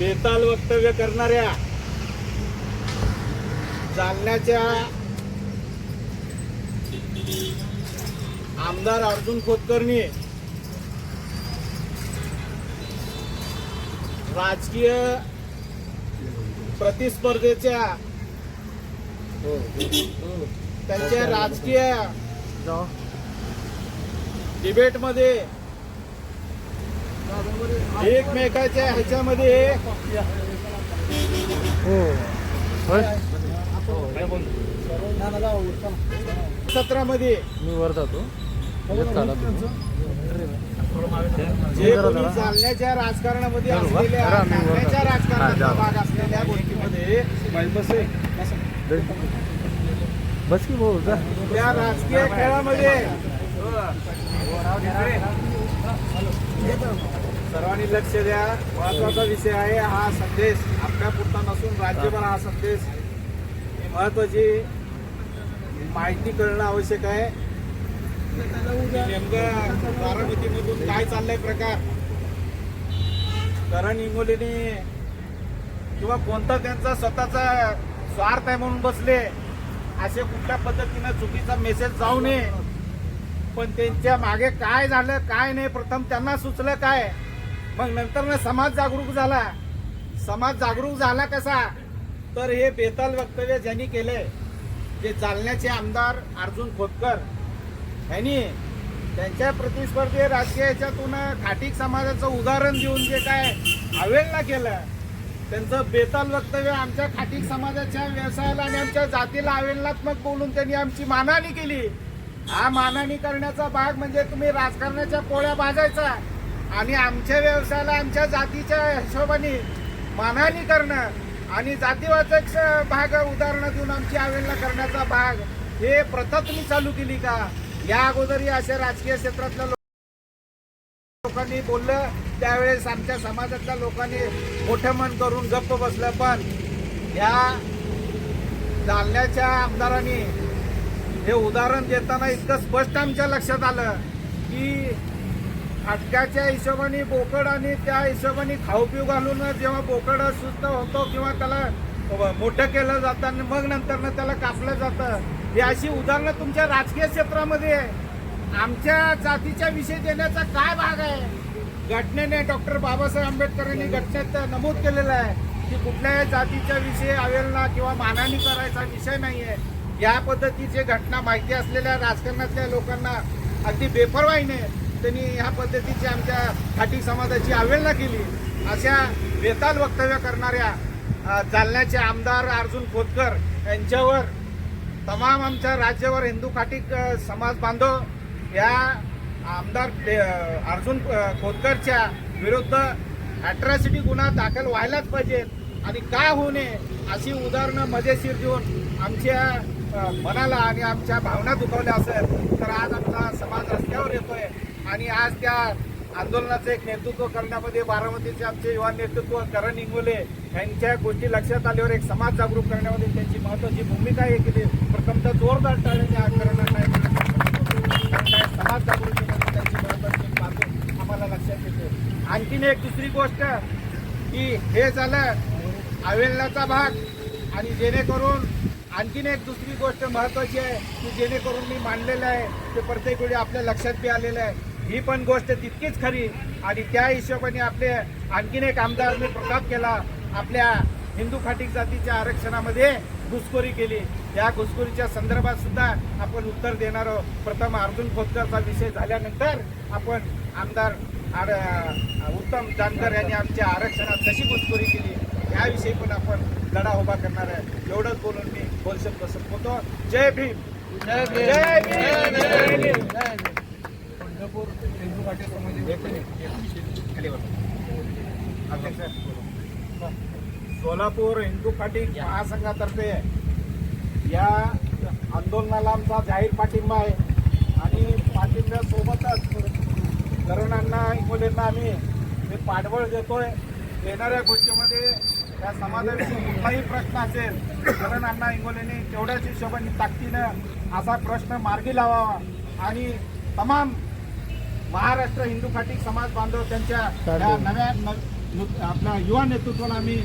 बेताल वक्तव्य करणाऱ्या जालन्याच्या आमदार अर्जुन खोतकरनी राजकीय प्रतिस्पर्धेच्या त्यांच्या राजकीय डिबेटमध्ये एकमेकाच्या ह्याच्यामध्ये सत्रामध्ये. मी वर जातो. जे कोणी चालण्याच्या राजकारणामध्ये असलेल्या चालण्याच्या. राजकारणाचा हा, जा. भाग असलेल्या गोष्टीमध्ये बस की भाऊ जा. त्या राजकीय खेळामध्ये सर्वांनी लक्ष द्या. महत्त्वाचा विषय आहे हा संदेश. आपल्या पुरता नसून राज्यभर हा संदेश ही महत्वाची माहिती करणं आवश्यक आहे. नेमकं बारामतीमधून काय चाललंय प्रकार? करण इंगोलीने किंवा कोणता त्यांचा स्वतःचा स्वार्थ आहे म्हणून बसले असे कुठल्या पद्धतीनं चुकीचा मेसेज जाऊ नये पण त्यांच्या मागे काय झालं काय नाही प्रथम त्यांना सुचलं काय? मग नंतर समाज जागरूक झाला. समाज जागरूक झाला कसा? तर हे बेताल वक्तव्य ज्यांनी केलंय जे जालन्याचे आमदार अर्जुन खोतकर यांनी त्यांच्या प्रतिस्पर्धी राजकीय याच्यातून खाटीक समाजाचं उदाहरण देऊन जे काय अवेलना केलं त्यांचं बेताल वक्तव्य आमच्या खाटीक समाजाच्या व्यवसायाला आणि आमच्या जातीला अवेलनात्मक बोलून त्यांनी आमची मानहानी केली. हा मानहानी करण्याचा भाग म्हणजे तुम्ही राजकारणाच्या पोळ्या भाजायचा. आणि आमच्या व्यवसायाला आमच्या जातीच्या हिशोबाने मानहानी करणं आणि जातीवाचक भाग उदाहरणं देऊन आमची आवडला करण्याचा भाग हे प्रथा तुम्ही चालू केली का? या अगोदरही अशा राजकीय क्षेत्रातल्या लोकांनी बोललं. त्यावेळेस आमच्या समाजातल्या लोकांनी मोठं मन करून गप्प बसलं. पण या जालन्याच्या आमदारांनी हे उदाहरण देताना इतकं स्पष्ट आमच्या लक्षात आलं की फाटक्याच्या हिशोबाने बोकड आणि त्या हिशोबाने खाऊपिऊ घालून जेव्हा बोकड सुस्त होतो किंवा त्याला मोठं केलं जातं आणि मग नंतरनं त्याला कापलं जातं. ही अशी उदाहरणं तुमच्या राजकीय क्षेत्रामध्ये आहे. आमच्या जातीच्या विषय देण्याचा काय भाग आहे? घटनेने डॉक्टर बाबासाहेब आंबेडकरांनी घटनेत नमूद केलेलं आहे की कुठल्याही जातीच्या विषयी अवेलना किंवा मानानी करायचा विषय नाही आहे या पद्धतीची घटना माहिती असलेल्या राजकारणातल्या लोकांना अगदी बेपरवाईने त्यांनी ह्या पद्धतीची आमच्या खाटी समाजाची अवहेलना केली. अशा बेताल वक्तव्य करणाऱ्या जालन्याचे आमदार अर्जुन खोतकर यांच्यावर तमाम आमच्या राज्यावर हिंदू खाटी समाज बांधव या आमदार अर्जुन खोतकरच्या विरुद्ध ॲट्रॅसिटी गुन्हा दाखल व्हायलाच पाहिजेत आणि का होऊ नये अशी उदाहरणं मजेशीर देऊन आमच्या मनाला आणि आमच्या भावना दुखावल्या असेल तर आज आमचा समाज रस्त्यावर येतोय. आणि आज त्या आंदोलनाचं एक नेतृत्व करण्यामध्ये बारामतीचे आमचे युवा नेतृत्व करण इंगोले यांच्या गोष्टी लक्षात आल्यावर एक समाज जागरूक करण्यामध्ये त्यांची महत्वाची भूमिका आहे केली प्रथमतः जोरदार टाळ्याच्या करण्यात समाज जागृती त्यांची महत्वाची बाजू आम्हाला लक्षात येते. आणखीन एक दुसरी गोष्ट की हे झालं अवेलनाचा भाग. आणि जेणेकरून आणखीन एक दुसरी गोष्ट महत्वाची आहे की जेणेकरून मी मांडलेलं आहे ते प्रत्येक वेळी आपल्या लक्षात बी आलेलं आहे. ही पण गोष्ट तितकीच खरी आणि त्या हिशोबाने आपले आणखीन एक आमदारने प्रताप केला आपल्या हिंदू खाटीक जातीच्या आरक्षणामध्ये घुसखोरी केली. या घुसखोरीच्या संदर्भात सुद्धा आपण उत्तर देणार आहोत. प्रथम अर्जुन खोतकरचा विषय झाल्यानंतर आपण आमदार आर उत्तम जानकर यांनी आमच्या आरक्षणात कशी घुसखोरी केली याविषयी पण आपण लढा उभा करणार आहे. एवढंच बोलून मी संपवतो. जय भीम. जय भीम. जय भीम. पंढरपूर समाज सोलापूर हिंदू खाटी महासंघातर्फे या आंदोलनाला आमचा जाहीर पाठिंबा आहे. आणि पाठिंब्यासोबतच तरुणांना इंगोलेंना आम्ही हे पाठबळ देतोय. येणाऱ्या गोष्टीमध्ये या समाजाविषयी कुठलाही प्रश्न असेल तरुणांना इंगोलेने तेवढ्याच हिशोबाने ताकदीनं असा प्रश्न मार्गी लावावा. आणि तमाम महाराष्ट्र हिंदू खाटीक समाज बांधव त्यांच्या नव्या आपल्या युवा नेतृत्वाला आम्ही